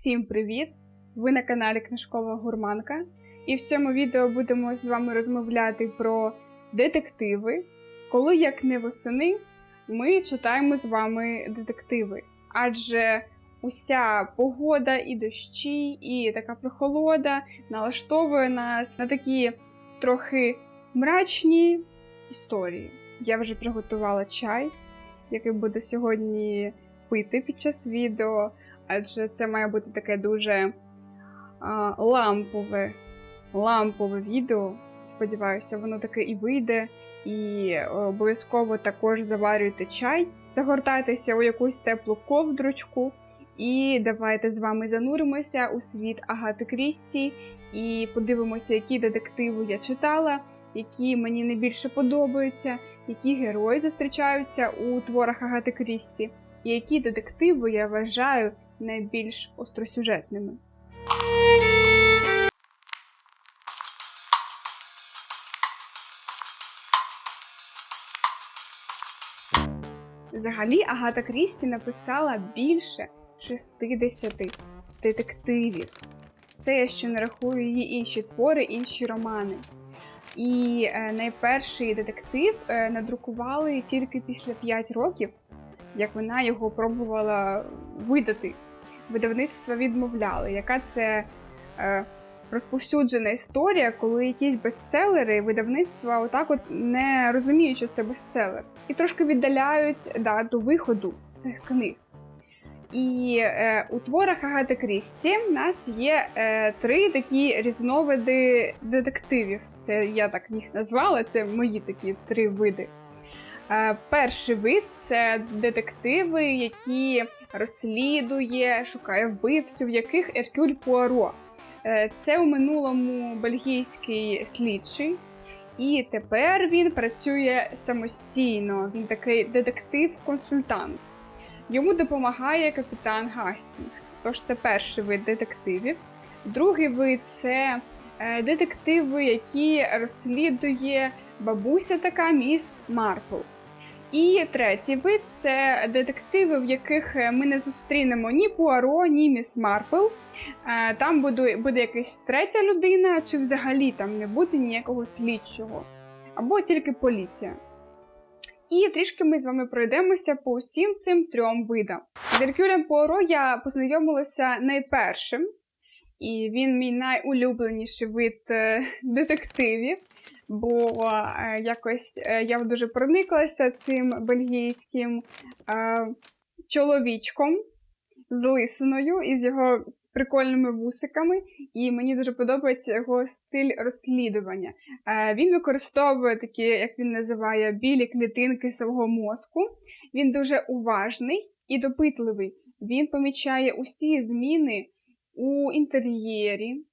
Всім привіт! Ви на каналі Книжкова Гурманка. І в цьому відео будемо з вами розмовляти про детективи. Коли як не восени, ми читаємо з вами детективи. Адже уся погода і дощі, і така прохолода налаштовує нас на такі трохи мрачні історії. Я вже приготувала чай, який буду сьогодні пити під час відео адже це має бути таке дуже а, лампове, лампове відео. Сподіваюся, воно таке і вийде. І обов'язково також заварюйте чай, загортайтеся у якусь теплу ковдручку. І давайте з вами зануримося у світ Агати Крісті і подивимося, які детективи я читала, які мені найбільше подобаються, які герої зустрічаються у творах Агати Крісті, і які детективи я вважаю найбільш остросюжетними. Взагалі Агата Крісті написала більше 60 детективів. Це я ще не рахую її інші твори, інші романи. І е, найперший детектив е, надрукували тільки після 5 років, як вона його пробувала видати. Видавництва відмовляли, яка це е, розповсюджена історія, коли якісь бестселери видавництва отак от не розуміють, що це бестселер, і трошки віддаляють дату виходу цих книг. І е, у творах Агати Крісті в нас є е, три такі різновиди детективів. Це я так їх назвала, це мої такі три види. Е, перший вид це детективи, які розслідує, шукає вбивцю, в яких Еркюль Пуаро. Е, це у минулому бельгійський слідчий, і тепер він працює самостійно. Він такий детектив-консультант. Йому допомагає капітан Гастінгс. Тож це перший вид детективів. Другий вид це е, детективи, які розслідує бабуся така міс Марпл. І третій вид це детективи, в яких е, ми не зустрінемо ні Пуаро, ні Міс Марпл. Е, там буде, буде якась третя людина, чи взагалі там не буде ніякого слідчого, або тільки поліція. І трішки ми з вами пройдемося по усім цим трьом видам. З Еркюлем Пуаро я познайомилася найпершим, і він мій найулюбленіший вид е, детективів бо е, якось е, я дуже прониклася цим бельгійським чоловічком з лисиною і з його прикольними вусиками, і мені дуже подобається його стиль розслідування. Він використовує такі, як він називає, білі клітинки свого мозку. Він дуже уважний і допитливий. Він помічає усі зміни у інтер'єрі.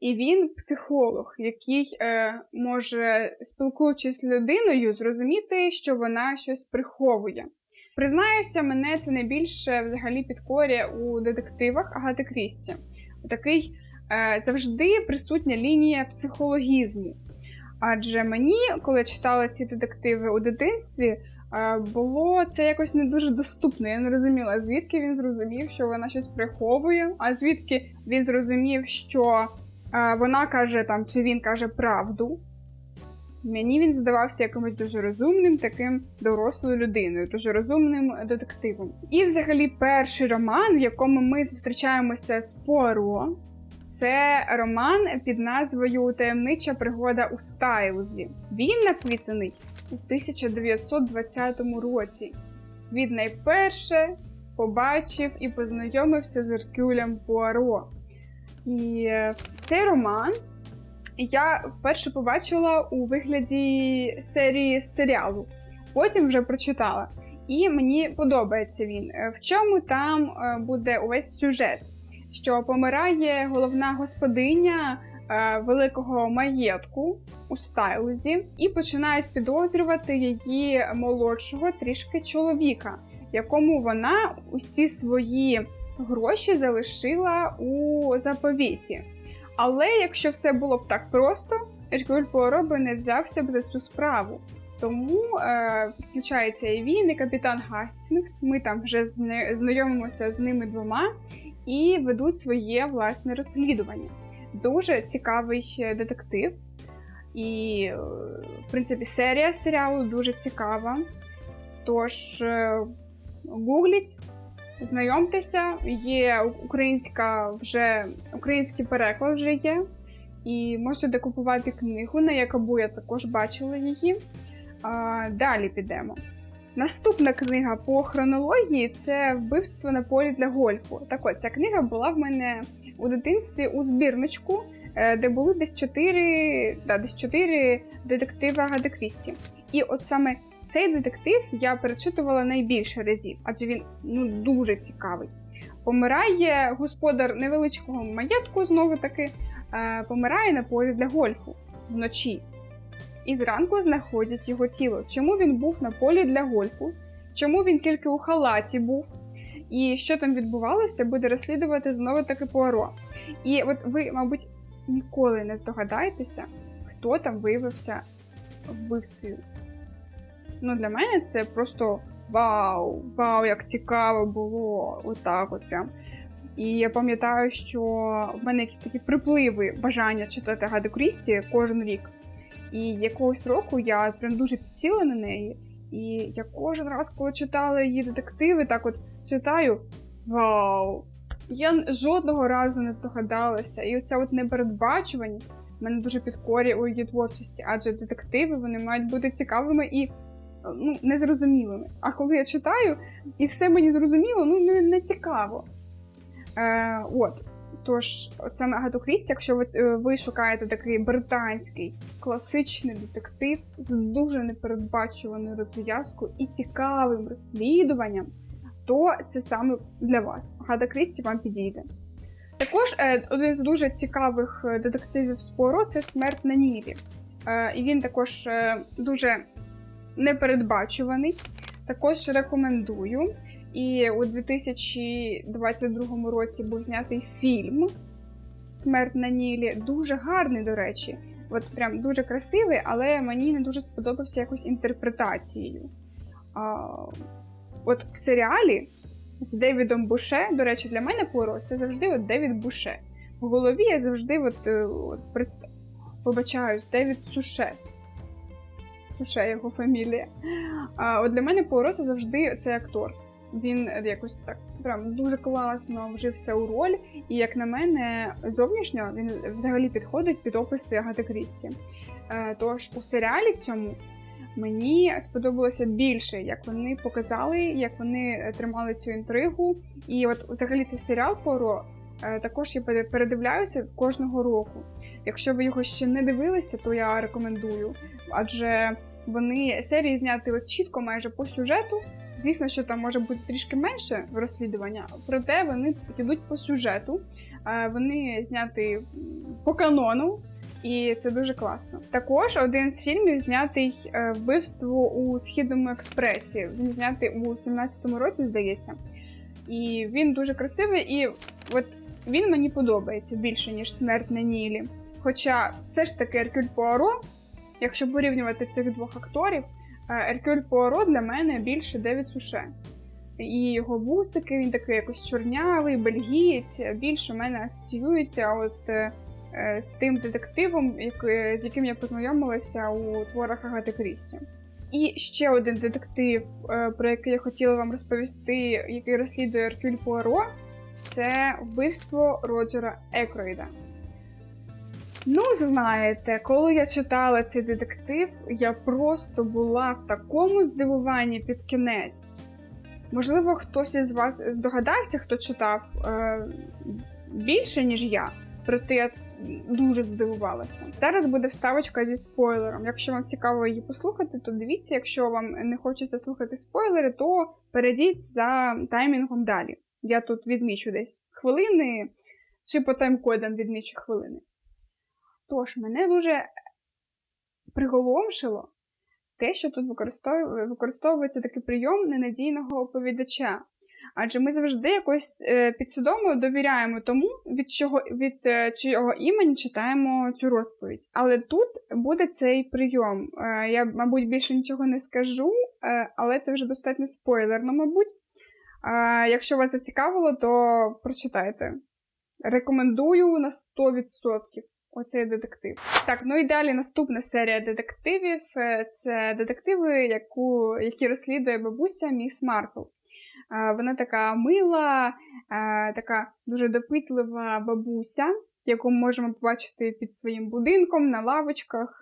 І він психолог, який е, може, спілкуючись з людиною, зрозуміти, що вона щось приховує. Признаюся, мене це найбільше взагалі підкорює у детективах Агати Крісті. Такий е, завжди присутня лінія психологізму. Адже мені, коли читала ці детективи у дитинстві, було це якось не дуже доступно. Я не розуміла, звідки він зрозумів, що вона щось приховує, а звідки він зрозумів, що вона каже там, чи він каже правду. Мені він здавався якимось дуже розумним, таким дорослою людиною, дуже розумним детективом. І, взагалі, перший роман, в якому ми зустрічаємося з Пуаро, це роман під назвою Таємнича пригода у Стайлзі. Він написаний у 1920 році. Світ найперше побачив і познайомився з Еркюлем Пуаро. І цей роман я вперше побачила у вигляді серії серіалу, потім вже прочитала. І мені подобається він. В чому там е, буде увесь сюжет, що помирає головна господиня е, великого маєтку у Стайлзі, і починають підозрювати її молодшого трішки чоловіка, якому вона усі свої гроші залишила у заповіті. Але якщо все було б так просто, Еркюль Пуаро би не взявся б за цю справу. Тому е, підключається і він, і капітан Гастінгс. Ми там вже знайомимося з ними двома. і ведуть своє власне розслідування. Дуже цікавий е, детектив. І, е, в принципі, серія серіалу дуже цікава. Тож, е, гугліть, знайомтеся, є українська вже український переклад вже є. І можете купувати книгу, на якобу я також бачила її. А, Далі підемо. Наступна книга по хронології це вбивство на полі для гольфу. Так от, ця книга була в мене у дитинстві у збірничку, е, де були десь чотири, да, десь чотири детективи Агати Крісті. І от саме цей детектив я перечитувала найбільше разів, адже він ну дуже цікавий. Помирає господар невеличкого маєтку, знову таки, е, помирає на полі для гольфу вночі. І зранку знаходять його тіло. Чому він був на полі для гольфу? Чому він тільки у халаті був? І що там відбувалося, буде розслідувати знову таки Пуаро. І от ви, мабуть, ніколи не здогадаєтеся, хто там виявився вбивцею. Ну, для мене це просто вау! Вау, як цікаво було! Отак от прям. І я пам'ятаю, що в мене якісь такі припливи бажання читати Гади Крісті кожен рік. І якогось року я прям дуже підсіла на неї. І я кожен раз, коли читала її детективи, так от читаю вау! Я жодного разу не здогадалася. І оця от непередбачуваність мене дуже підкорює у її творчості, адже детективи вони мають бути цікавими і ну, незрозумілими. А коли я читаю, і все мені зрозуміло, ну не, не цікаво. Е, От. Тож, саме Агату Крісті, якщо ви, е, ви шукаєте такий британський класичний детектив з дуже непередбачуваною розв'язкою і цікавим розслідуванням, то це саме для вас. Агата Крісті вам підійде. Також е, один з дуже цікавих е, детективів з Пуаро – це смерть на Нілі. Е, і він також дуже непередбачуваний. Також рекомендую. І у 2022 році був знятий фільм Смерть на Нілі. Дуже гарний, до речі. От прям дуже красивий, але мені не дуже сподобався якось інтерпретацією. А, От в серіалі з Девідом Буше, до речі, для мене Поро це завжди от Девід Буше. В голові я завжди от, е, от представ... побачаюсь, Девід Суше. Суше його фамілія. А, От для мене Поро це завжди цей актор. Він якось так прям дуже класно вжився у роль, і як на мене, зовнішньо він взагалі підходить під описи Агати Крісті. Е, Тож у серіалі цьому мені сподобалося більше, як вони показали, як вони тримали цю інтригу. І от взагалі цей серіал Поро е, також я передивляюся кожного року. Якщо ви його ще не дивилися, то я рекомендую. Адже вони серії зняти чітко майже по сюжету. Звісно, що там може бути трішки менше розслідування, проте вони йдуть по сюжету, вони зняті по канону, і це дуже класно. Також один з фільмів знятий е, вбивство у східному експресі. Він знятий у 17-му році, здається. І він дуже красивий, і от він мені подобається більше, ніж смерть на Нілі. Хоча все ж таки Еркюль Пуаро, якщо порівнювати цих двох акторів. Еркюль Пуаро для мене більше Девід Суше. І його вусики, він такий якось чорнявий, бельгієць, більше мене асоціюється от е, з тим детективом, з яким я познайомилася у творах Агати Крісті. І ще один детектив, е, про який я хотіла вам розповісти, який розслідує Еркюль Пуаро, це вбивство Роджера Екроїда. Ну, знаєте, коли я читала цей детектив, я просто була в такому здивуванні під кінець. Можливо, хтось із вас здогадався, хто читав е, більше, ніж я, проте я дуже здивувалася. Зараз буде вставочка зі спойлером. Якщо вам цікаво її послухати, то дивіться, якщо вам не хочеться слухати спойлери, то перейдіть за таймінгом далі. Я тут відмічу десь хвилини, чи по тайм-кодам відмічу хвилини. Тож, мене дуже приголомшило те, що тут використовується такий прийом ненадійного оповідача. Адже ми завжди якось е, підсвідомо довіряємо тому, від чого від е, чого імені читаємо цю розповідь. Але тут буде цей прийом. Е, я, мабуть, більше нічого не скажу, але це вже достатньо спойлерно, мабуть. Якщо вас зацікавило, то прочитайте. Рекомендую на 100% оцей детектив. Так, ну і далі наступна серія детективів е, це детективи, яку, які розслідує бабуся Міс Марпл. Е, Вона така мила, е, така дуже допитлива бабуся, яку ми можемо побачити під своїм будинком на лавочках,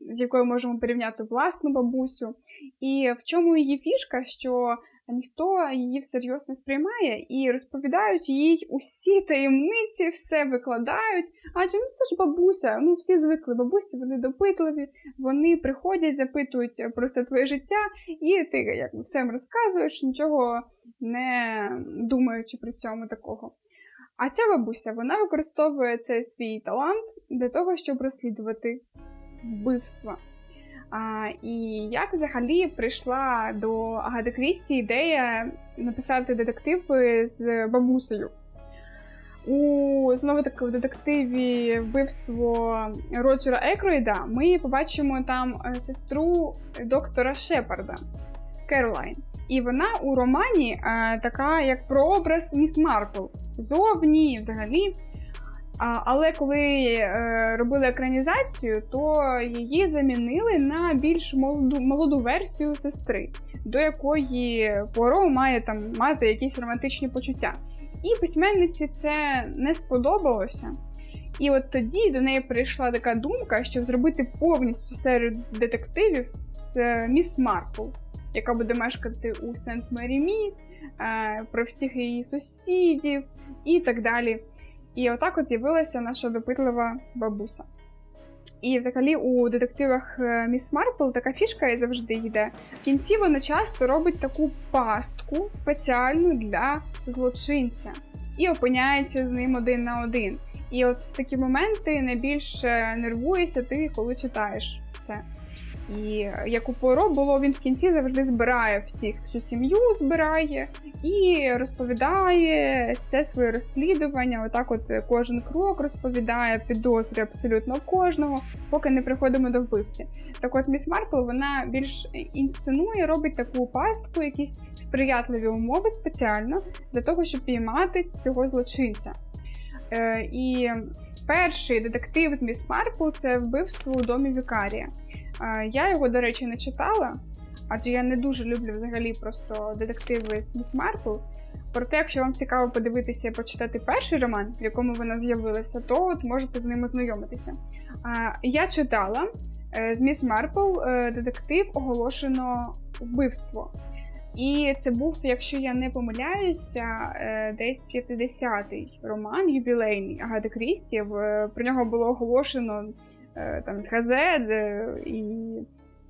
з якою можемо порівняти власну бабусю. І в чому її фішка, що ніхто її всерйоз не сприймає і розповідають їй усі таємниці, все викладають. Адже ну це ж бабуся, ну всі звикли. Бабусі вони допитливі, вони приходять, запитують про все твоє життя, і ти як все розказуєш, нічого не думаючи при цьому такого. А ця бабуся вона використовує цей свій талант для того, щоб розслідувати вбивства. А, і як взагалі прийшла до Агати Крісті ідея написати детективи з бабусею? У знову таки в детективі вбивство Роджера Екроїда ми побачимо там е, сестру доктора Шепарда Керолайн. І вона у романі е, така як прообраз Міс Марпл. Зовні, взагалі. А, але коли е, робили екранізацію, то її замінили на більш молоду, молоду версію сестри, до якої Поро має там мати якісь романтичні почуття. І письменниці це не сподобалося. І от тоді до неї прийшла така думка, щоб зробити повністю серію детективів з е, Міс Марпл, яка буде мешкати у Сент-Мері-Мі, е, про всіх її сусідів і так далі. І отак от з'явилася наша допитлива бабуся. І взагалі у детективах е, Міс Марпл така фішка і завжди йде. В кінці вона часто робить таку пастку спеціальну для злочинця і опиняється з ним один на один. І от в такі моменти найбільше нервуєшся ти, коли читаєш це. І як у Поро було, він в кінці завжди збирає всіх, всю сім'ю збирає і розповідає все своє розслідування. Отак, от кожен крок розповідає, підозрює абсолютно кожного, поки не приходимо до вбивці. Так от Міс Марпл вона більш інсценує, робить таку пастку, якісь сприятливі умови спеціально для того, щоб піймати цього злочинця. Е, і перший детектив з Міс Марпл це вбивство у домі Вікарія. Я його, до речі, не читала, адже я не дуже люблю взагалі просто детективи з Міс Марпл. Проте, якщо вам цікаво подивитися і почитати перший роман, в якому вона з'явилася, то от можете з ним ознайомитися. Я читала е, з Міс Марпл е, детектив оголошено вбивство. І це був, якщо я не помиляюся, е, десь 50-й роман юбілейний Агати Крісті. Про нього було оголошено там з газет, е, і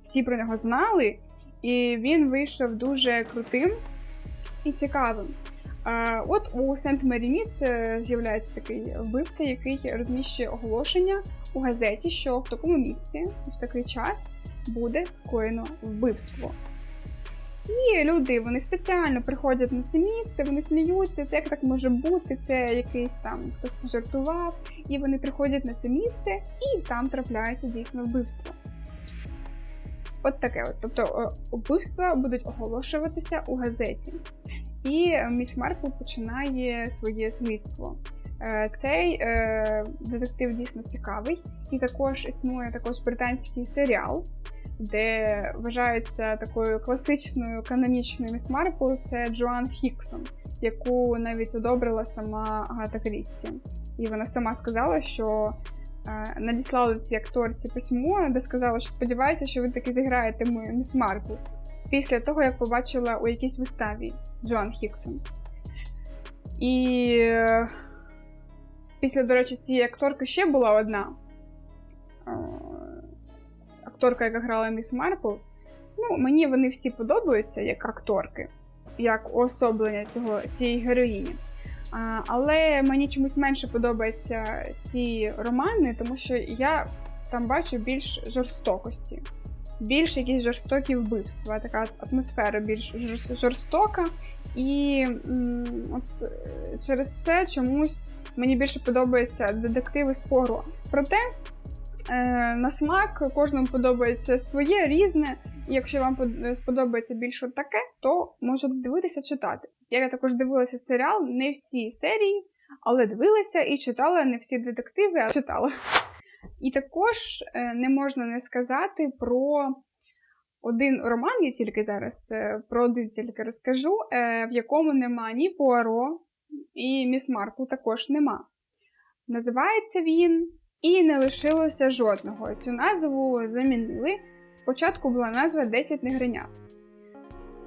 всі про нього знали. І він вийшов дуже крутим і цікавим. Е, От у Сент Меріміт з'являється такий вбивця, який розміщує оголошення у газеті, що в такому місці, в такий час буде скоєно вбивство. І люди вони спеціально приходять на це місце, вони сміються, як так може бути, це якийсь там хтось пожартував, і вони приходять на це місце, і там трапляється дійсно вбивство. От таке от. Тобто е, вбивства будуть оголошуватися у газеті. І міс Марпл починає своє слідство. Е, Цей е, детектив дійсно цікавий, і також існує також британський серіал, де вважається такою класичною канонічною міс Марпл, це Джоан Хіксон, яку навіть одобрила сама Агата Крісті. І вона сама сказала, що е, надіслала цій акторці письмо, де сказала, що сподіваюся, що ви таки зіграєте мою міс Марпл після того, як побачила у якійсь виставі Джоан Хіксон. І е, після, до речі, цієї акторки ще була одна е, акторка, яка грала міс Марпл. Ну, мені вони всі подобаються як акторки, як уособлення цього, цієї героїні. А, але мені чомусь менше подобаються ці романи, тому що я там бачу більш жорстокості, більш якісь жорстокі вбивства, така атмосфера більш жорстока. І м, от е, через це чомусь мені більше подобаються детективи з Пуаро. Проте на смак кожному подобається своє різне. І якщо вам сподобається більше таке, то можете дивитися читати. Я також дивилася серіал, не всі серії, але дивилася і читала не всі детективи, а читала. І також е, не можна не сказати про один роман, я тільки зараз е, про один тільки розкажу, е, в якому нема ні Пуаро, і Міс Марпл також нема. Називається він І не лишилося жодного. Цю назву замінили. Спочатку була назва 10 негринят.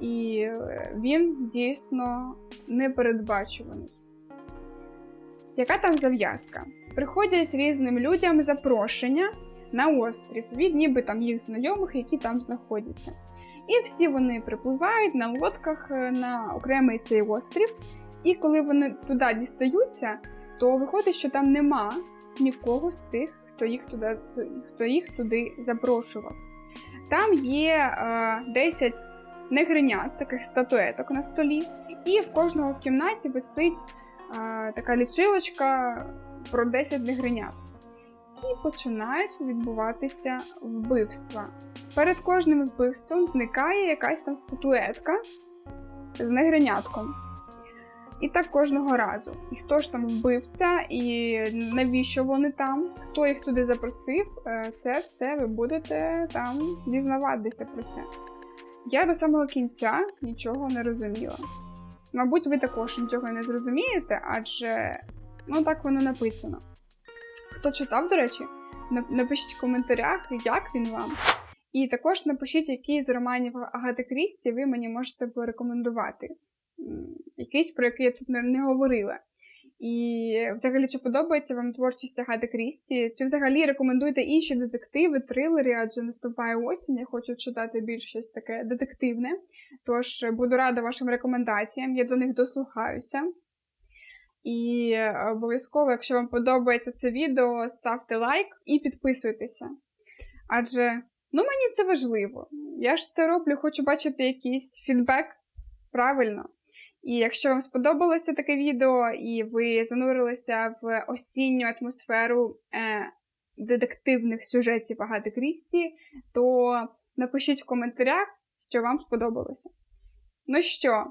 І е, він дійсно непередбачуваний. Яка там зав'язка? Приходять різним людям запрошення на острів від ніби там їх знайомих, які там знаходяться. І всі вони припливають на лодках е, на окремий цей острів. І коли вони туди дістаються, то виходить, що там нема нікого з тих, хто їх туди, хто їх туди запрошував. Там є е, 10 негринят, таких статуеток на столі, і в кожного в кімнаті висить е, така лічилочка про 10 негринят. І починають відбуватися вбивства. Перед кожним вбивством зникає якась там статуетка з негринятком. І так кожного разу. І хто ж там вбивця, і навіщо вони там, хто їх туди запросив, е, це все ви будете там дізнаватися про це. Я до самого кінця нічого не розуміла. Мабуть, ви також нічого не зрозумієте, адже ну так воно написано. Хто читав, до речі, напишіть в коментарях, як він вам. І також напишіть, який з романів Агати Крісті ви мені можете порекомендувати. Якийсь, про який я тут не, говорила. І взагалі, чи подобається вам творчість Агати Крісті? Чи взагалі рекомендуєте інші детективи, трилери, адже наступає осінь, я хочу читати більш щось таке детективне. Тож буду рада вашим рекомендаціям, я до них дослухаюся. І обов'язково, якщо вам подобається це відео, ставте лайк і підписуйтеся. Адже ну, мені це важливо. Я ж це роблю, хочу бачити якийсь фідбек правильно. І якщо вам сподобалося таке відео, і ви занурилися в осінню атмосферу е, детективних сюжетів Агати Крісті, то напишіть в коментарях, що вам сподобалося. Ну що,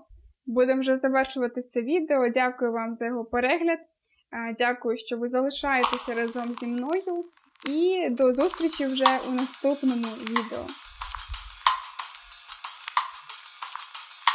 будемо вже завершувати це відео. Дякую вам за його перегляд. Е, Дякую, що ви залишаєтеся разом зі мною. І до зустрічі вже у наступному відео.